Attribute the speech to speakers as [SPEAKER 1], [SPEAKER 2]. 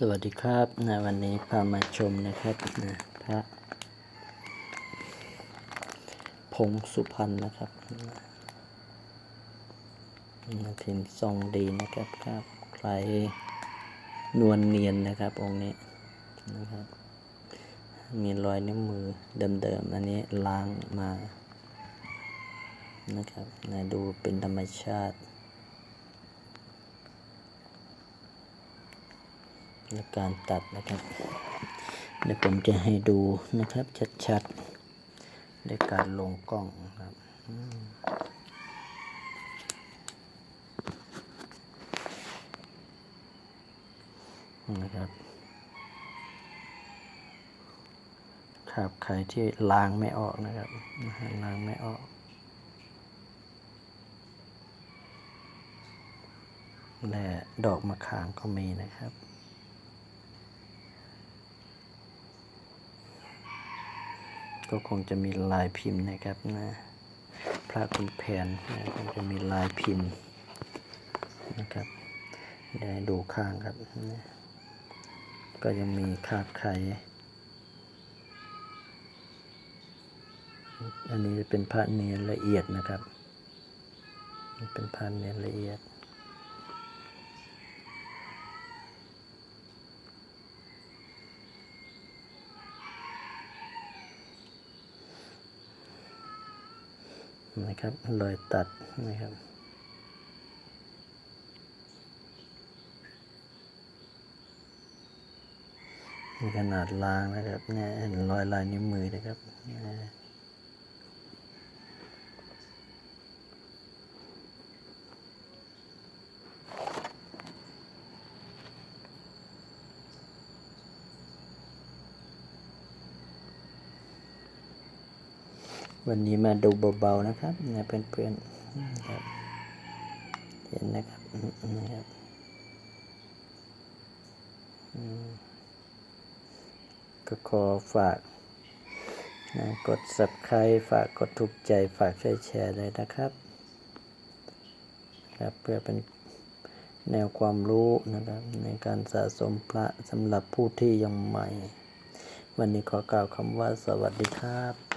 [SPEAKER 1] สวัสดีครับนะวันนี้พามาชมนะครับนะพระพงสุพรรณนะครับนะพิมพ์ทรงดีนะครับครับใครนวลเนียนนะครับองค์นี้นะครับ มีรอยนิ้วมือเดิมๆอันนี้ล้างมานะครับนะดูเป็นธรรมชาติ และการตัดนะครับเดี๋ยวผมจะให้ดูนะครับ ชัดๆด้วยการลงกล้องครับนะครับครับใครที่ล้างไม่ออกนะครับล้างไม่ออกและดอกมะขามก็มีนะครับ ก็คงจะมีลายพิมพ์นะครับนะพระคุณแผนนะคงจะมีลายพิมพ์นะครับเดี๋ยวดูข้างครับนะก็ยังมีคาบไข่อันนี้เป็นพระเนียนละเอียดนะครับ เป็นพระเนียนละเอียด นะครับรอยตัดนะครับมีขนาดลางนะครับเนี่ยเห็นรอยลายนิ้วมือนะครับ วันนี้มาดูเบาๆนะครับเนี่ยเพื่อนๆครับ เห็นนะครับนะครับก็ขอฝากนะกด subscribe ฝากกดถูกใจฝากช่วยแชร์เลยนะครับ ครับเพื่อเป็นแนวความรู้นะครับ ในการสะสมพระสำหรับผู้ที่ยังใหม่ วันนี้ขอกล่าวคำว่าสวัสดีครับ